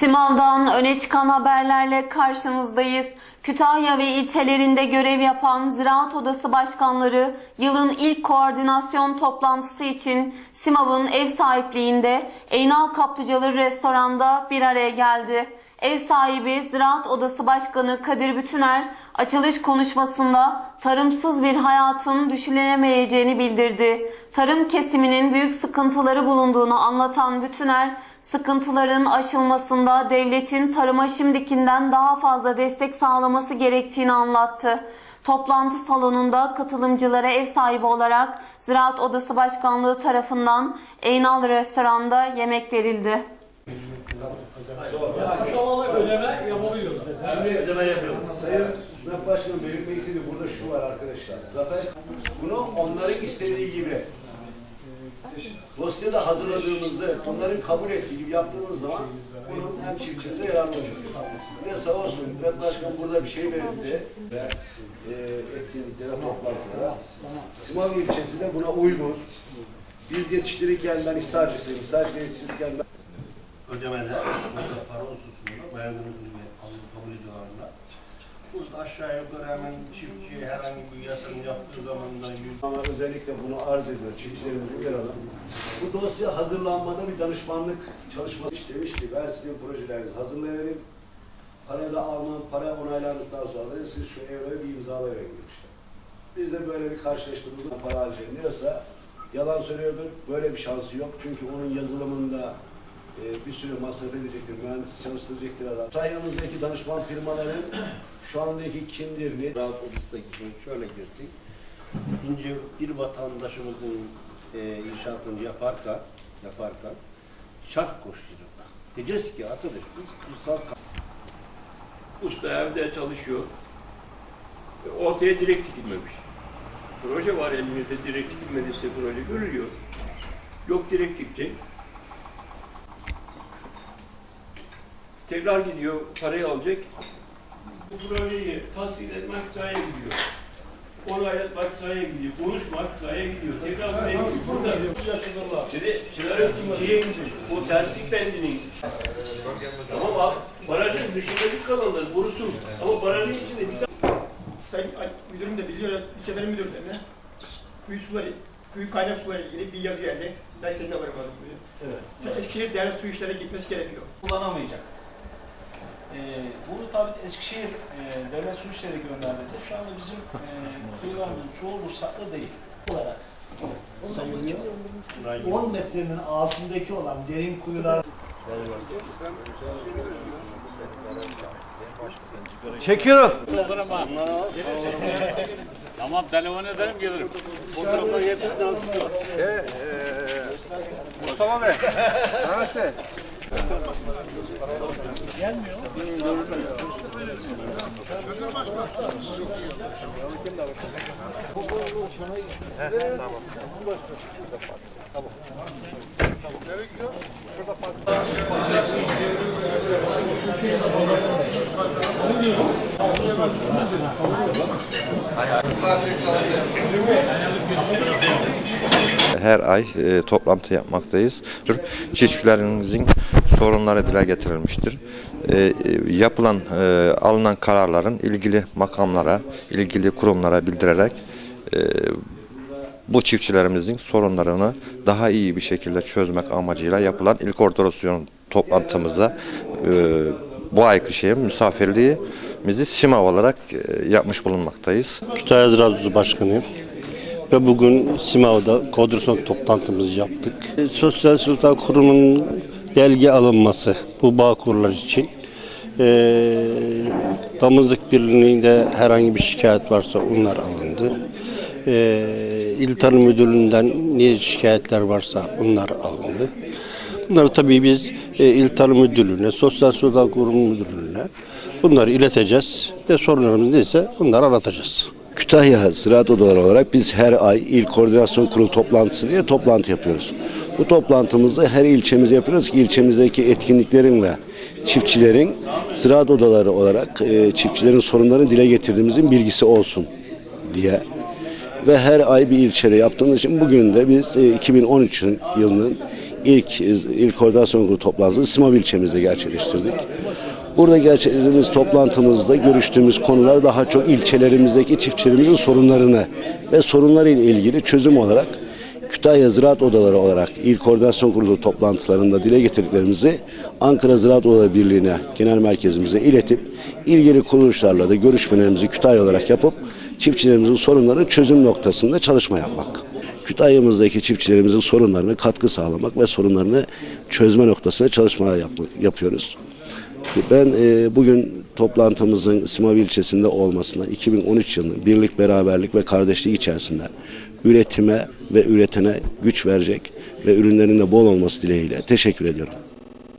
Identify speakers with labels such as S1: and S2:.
S1: Simav'dan öne çıkan haberlerle karşınızdayız. Kütahya ve ilçelerinde görev yapan Ziraat Odası Başkanları yılın ilk koordinasyon toplantısı için Simav'ın ev sahipliğinde Eynal Kaplıcalı Restoran'da bir araya geldi. Ev sahibi Ziraat Odası Başkanı Kadir Bütüner açılış konuşmasında tarımsız bir hayatın düşünülemeyeceğini bildirdi. Tarım kesiminin büyük sıkıntıları bulunduğunu anlatan Bütüner, sıkıntıların aşılmasında devletin tarıma şimdikinden daha fazla destek sağlaması gerektiğini anlattı. Toplantı salonunda katılımcılara ev sahibi olarak Ziraat Odası Başkanlığı tarafından Eynal Restoran'da yemek verildi.
S2: Aşamalı ödeme yapabiliyoruz.
S3: Şimdi ödeme yapıyoruz.
S4: Sayın Sınıf Başkanım belirtmek istediğim burada şu var arkadaşlar. Zafer bunu onların istediği gibi dosyada hazırladığımızda onların kabul ettiği gibi yaptığımız zaman bunun hem çiftçimize yararlı olacak. Ve sağ olsun Murat Başkan burada bir şey verildi ve e, etkinliklere, toplantılara. Simav ilçesi de buna uygun. Biz yetiştirirken ben Hisarcık'tayım. Hisarcık'ta yetiştirirken ben
S3: Ödemede burada para hususunda alın kabul ediyorlar. Burada aşağı yukarı hemen çiftçiye herhangi bir yatırım yaptığı zamandan yüz
S4: Ama özellikle bunu arz ediyor çiftçilerimiz bir arada. Bu dosya hazırlanmada bir danışmanlık çalışması demiş ki ben sizin projelerinizi hazırlayayım. Parayı da almam, para onaylandıktan sonra da siz şu evre bir imzalayın demişler. Biz de böyle bir karşılaştığımızda para harcayın diyorsa yalan söylüyordur. Böyle bir şansı yok. Çünkü onun yazılımında e, bir sürü masraf edecektir, mühendis çalıştıracaktır adam. Sayımızdaki danışman firmaların şu andaki kimdir, ne
S3: Rahat Odası'ndaki için şöyle girdik. İnce bir vatandaşımızın e, inşaatını yaparken, yaparken şart koşturdu. Diyeceğiz ki arkadaş biz kutsal
S2: Usta evde çalışıyor. E, Ortaya direkt dikilmemiş. Proje var elimizde direkt dikilmediyse proje görülüyor. Yok direkt dikecek. Tekrar gidiyor, parayı alacak. Bu projeyi tahsil etmek sahaya gidiyor. Onaylatmak sahaya gidiyor. Konuşmak sahaya gidiyor. Tekrar buraya gidiyor. Burada Şimdi Çınar Ötünci'ye o terslik bendinin Tamam abi, barajın dışında bir kalanlar borusun. Ama barajın içinde bir
S5: Sayın Ay- Müdürüm de biliyor, ilçelerin müdürlerine kuyu suları, kuyu kaynak suları ilgili bir yazı geldi. Ben seninle varım diyor. Evet. Eskişehir değerli su işlerine gitmesi gerekiyor.
S6: kullanamayacak. Ee, bunu tabii Eskişehir e, Devlet Su İşleri gönderdi. Şu anda bizim e, kuyularımızın çoğu ruhsatlı değil olarak.
S3: Sayın
S7: 10 metrenin altındaki olan derin kuyular
S8: Çekiyorum.
S2: Tamam telefon ederim gelirim.
S8: Mustafa Bey. Mehmet Bey.
S9: Her ay e, toplantı yapmaktayız. Çiftçilerimizin sorunları dile getirilmiştir. E, e, yapılan, e, alınan kararların ilgili makamlara, ilgili kurumlara bildirerek e, bu çiftçilerimizin sorunlarını daha iyi bir şekilde çözmek amacıyla yapılan ilk koordinasyon toplantımıza e, bu ayki şeyin misafirliğimizi SİMAV olarak e, yapmış bulunmaktayız.
S10: Kütahya Ziraat Başkanıyım. Ve bugün Simav'da koordinasyon toplantımızı yaptık. E, Sosyal Sultan Kurumu'nun belge alınması bu bağ kurlar için. E, Damızlık Birliği'nde herhangi bir şikayet varsa onlar alındı. E, İl Tarım Müdürlüğü'nden ne şikayetler varsa onlar alındı. Bunları tabii biz e, İl Tarım Müdürlüğü'ne, Sosyal Sultan Kurumu Müdürlüğü'ne bunları ileteceğiz ve sorunlarımız neyse bunları anlatacağız.
S4: Kütahya Ziraat Odaları olarak biz her ay il koordinasyon kurulu toplantısı diye toplantı yapıyoruz. Bu toplantımızı her ilçemize yapıyoruz ki ilçemizdeki etkinliklerin ve çiftçilerin ziraat odaları olarak e, çiftçilerin sorunlarını dile getirdiğimizin bilgisi olsun diye. Ve her ay bir ilçede yaptığımız için bugün de biz e, 2013 yılının ilk ilk koordinasyon kurulu toplantısını Simav ilçemizde gerçekleştirdik. Burada gerçekleştirdiğimiz toplantımızda görüştüğümüz konular daha çok ilçelerimizdeki çiftçilerimizin sorunlarını ve sorunlarıyla ilgili çözüm olarak Kütahya Ziraat Odaları olarak İl Koordinasyon Kurulu toplantılarında dile getirdiklerimizi Ankara Ziraat Odaları Birliği'ne, genel merkezimize iletip ilgili kuruluşlarla da görüşmelerimizi Kütahya olarak yapıp çiftçilerimizin sorunlarının çözüm noktasında çalışma yapmak. Kütahya'mızdaki çiftçilerimizin sorunlarına katkı sağlamak ve sorunlarını çözme noktasında çalışmalar yapmak, yapıyoruz. Ben e, bugün toplantımızın Simav ilçesinde olmasından 2013 yılının birlik, beraberlik ve kardeşlik içerisinde üretime ve üretene güç verecek ve ürünlerin de bol olması dileğiyle teşekkür ediyorum.